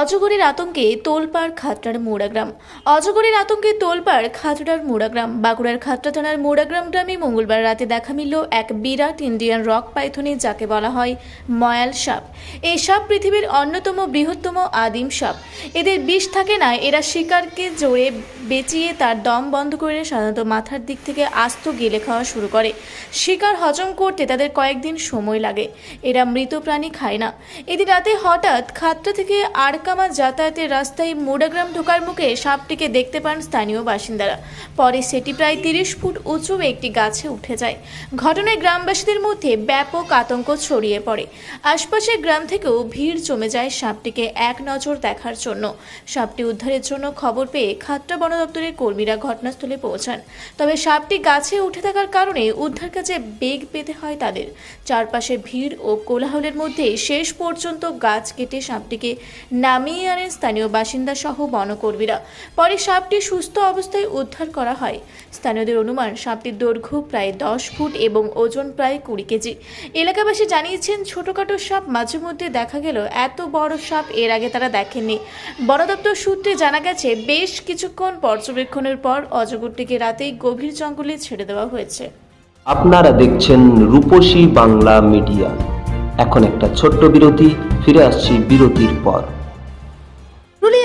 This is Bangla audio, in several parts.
অজগরের আতঙ্কে তোলপাড় খাতড়ার মোড়াগ্রাম। অজগরের আতঙ্কে তোলপাড় খাতড়ার মোড়াগ্রাম। বাঁকুড়ার খাতড়া থানার মোড়াগ্রাম গ্রামে মঙ্গলবার রাতে দেখা মিলল এক বিরাট ইন্ডিয়ান রক পাইথনে, যাকে বলা হয় ময়াল সাপ। এই সাপ পৃথিবীর অন্যতম বৃহত্তম আদিম সাপ। এদের বিষ থাকে না, এরা শিকারকে জোরে বেঁচিয়ে তার দম বন্ধ করে সাধারণত মাথার দিক থেকে আস্ত গিলে খাওয়া শুরু করে। শিকার হজম করতে তাদের কয়েকদিন সময় লাগে। এরা মৃত প্রাণী খায় না। এদিন রাতে হঠাৎ খাতটা থেকে আরকামা যাতায়াতের রাস্তায় মোডাগ্রাম ঢোকার মুখে সাপটিকে দেখতে পান স্থানীয় বাসিন্দারা। পরে সেটি প্রায় তিরিশ ফুট উঁচু একটি গাছে উঠে যায়। ঘটনায় গ্রামবাসীদের মধ্যে ব্যাপক আতঙ্ক ছড়িয়ে পড়ে। আশপাশের গ্রাম থেকেও ভিড় জমে যায় সাপটিকে এক নজর দেখার জন্য। সাপটি উদ্ধারের জন্য খবর পেয়ে খাতটা বন দপ্তরের কর্মীরা ঘটনাস্থলে পৌঁছান। তবে সাপটি গাছে উঠে থাকার কারণে উদ্ধার কাজে বেগ পেতে হয় তাদের। চারপাশে ভিড় ও কোলাহলের মধ্যে শেষ পর্যন্ত গাছ কেটে সাপটিকে নামিয়ে আনেন স্থানীয় বাসিন্দা সহ বনকর্মীরা। পরে সাপটি সুস্থ অবস্থায় উদ্ধার করা হয়। স্থানীয়দের অনুমান, সাপটির দৈর্ঘ্য প্রায় দশ ফুট এবং ওজন প্রায় কুড়ি কেজি। এলাকাবাসী জানিয়েছেন, ছোটখাটো সাপ মাঝে মধ্যে দেখা গেল এত বড় সাপ এর আগে তারা দেখেননি। বন দপ্তর সূত্রে জানা গেছে, বেশ কিছুক্ষণ পর্যবেক্ষণের পর অজগরটিকে রাতেই গভীর জঙ্গলে ছেড়ে দেওয়া হয়েছে। আপনারা দেখছেন রূপসী বাংলা মিডিয়া। এখন একটা ছোট্ট বিরতি, ফিরে আসছি বিরতির পর।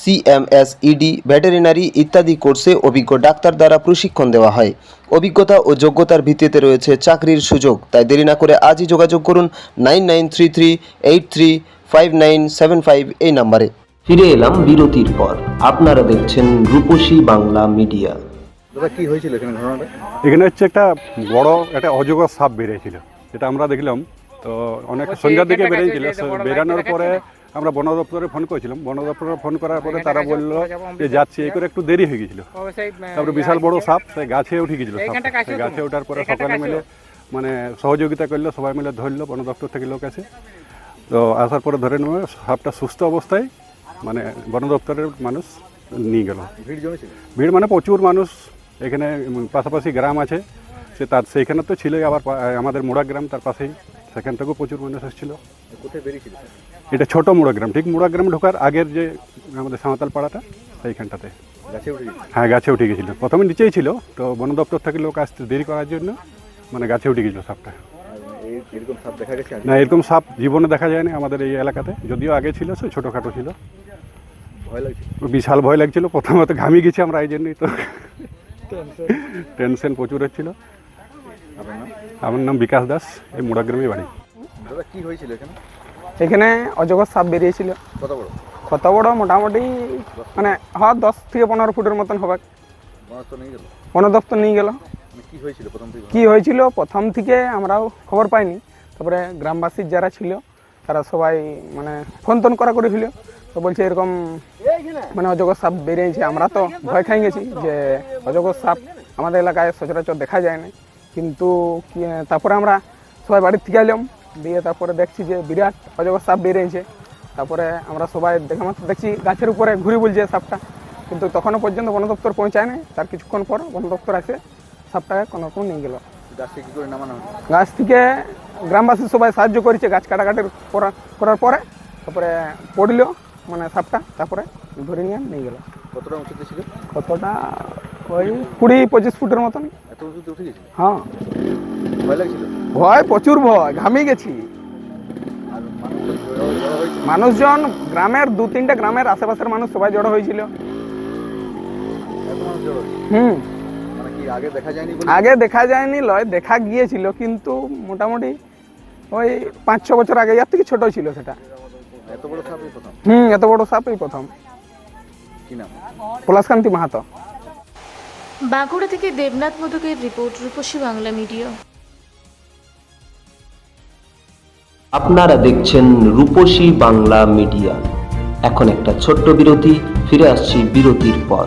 CMS ED veterinary ইত্যাদি কোর্সে অভিজ্ঞ ডাক্তার দ্বারা প্রশিক্ষণ দেওয়া হয়। অভিজ্ঞতা ও যোগ্যতার ভিত্তিতে রয়েছে চাকরির সুযোগ। তাই দেরি না করে আজই যোগাযোগ করুন nine nine three three eight three five nine seven five এই নাম্বারে। ফিরে এলাম বিরতির পর। আপনারা দেখছেন রূপসী বাংলা মিডিয়া। কি হয়েছিল এখানে ঘটনাটা? এখানে হচ্ছে একটা বড় একটা অজগর সাপ বেরিয়েছিল। যেটা আমরা দেখলাম। তো অনেক সন্ধ্যার দিকে বেরিয়েছিল। বেরানোর পরে আমরা বন দপ্তরে ফোন করেছিলাম। বন দপ্তরে ফোন করার পরে তারা বলল যে যাচ্ছি। এই করে একটু দেরি হয়ে গেছিল। তারপরে বিশাল বড় সাপ সে গাছে উঠে গেছিল সাপ। গাছে ওঠার পরে সকালে মিলে মানে সহযোগিতা করল সবাই মিলে ধরলো বন দপ্তর থেকে লোক আছে। তো আসার পরে ধরে নেবে সাপটা সুস্থ অবস্থায় মানে বন দপ্তরের মানুষ নিয়ে গেল। ভিড় জমেছিল? ভিড় মানে প্রচুর মানুষ এখানে পাশাপাশি গ্রাম আছে। সে তার সেইখানে তো ছিলই আবার আমাদের মোড়া গ্রাম তার পাশেই। সেখান থেকেও প্রচুর মানুষ এসেছিল কোথায় বেরিয়েছিল? এটা ছোট মোড়া গ্রাম ঠিক মোড়া গ্রাম ঢোকার আগের যে আমাদের সাঁওতাল পাড়াটা সেইখানটাতে। গাছে উঠে হ্যাঁ গাছে উঠে গেছিল। প্রথমে নিচেই ছিল তো বন দপ্তর থেকে লোক আসতে দেরি করার জন্য মানে গাছে উঠে গেছিল সাপটা? না এরকম সাপ জীবনে দেখা যায়নি আমাদের এই এলাকাতে। যদিও আগে ছিল সে ছোটোখাটো ছিল। বিশাল ভয় লাগছিল। প্রথমত ঘামিয়ে গেছি আমরা এই জন্যই তো। টেনশন প্রচুর হচ্ছিল। আমার নাম বিকাশ দাস এই মুড়াগ্রামে বাড়ি। দাদা কি হয়েছিল এখানে? এখানে অজগর সাপ বেরিয়েছিল। কত বড়? কত বড় মোটামুটি মানে হ্যাঁ দশ থেকে পনেরো ফুটের মতন হবে। বন দপ্তর নিয়ে গেল? মানে কি হয়েছিল প্রথম থেকে? আমরাও খবর পাইনি। তারপরে গ্রামবাসীর যারা ছিল তারা সবাই মানে ফোন টোন করা করে ছিল তো বলছে এরকম মানে অজগর সাপ বেরিয়েছে। আমরা তো ভয় খাই গেছি যে অজগর সাপ আমাদের এলাকায় সচরাচর দেখা যায় না। কিন্তু তারপরে আমরা সবাই বাড়ির থেকে এলাম। দিয়ে তারপরে দেখছি যে বিরাট অজগর সাপ বেরিয়েছে তারপরে আমরা সবাই দেখা মাত্র দেখছি গাছের উপরে ঘুরে বলছে সাপটা। কিন্তু তখনও পর্যন্ত বন দপ্তর পৌঁছায় না তার কিছুক্ষণ পর বন দপ্তর আসে সাপটাকে কোনো রকম নিয়ে গেল। গাছ থেকে গ্রামবাসী সবাই সাহায্য করেছে গাছ কাটাকাটির করা- করার পরে তারপরে পড়ল মানে সাপটা। তারপরে ধরে নিয়ে নিয়ে গেল। কতটা উঁচুতে ছিল? কতটা ওই কুড়ি পঁচিশ ফুটের মতন। হ্যাঁ। ভয় প্রচুর ভয় ঘামিয়ে গেছি। মানুষজন গ্রামের দু তিনটা গ্রামের আশেপাশের মানুষ সবাই জড়ো হয়েছিল। হুম। মানে আগে দেখা যায়নি লয় দেখা গিয়েছিল কিন্তু মোটামুটি ওই পাঁচ ছ বছর আগে এর থেকে ছোট ছিল সেটা। হুম এত বড় সাপ এই প্রথম পলাশকান্তি মাহাতো। বাঁকুড়া থেকে দেবনাথ মধুকের রিপোর্ট, রূপসী বাংলা মিডিয়া। আপনারা দেখছেন রূপসী বাংলা মিডিয়া। এখন একটা ছোট্ট বিরতি, ফিরে আসছি বিরতির পর।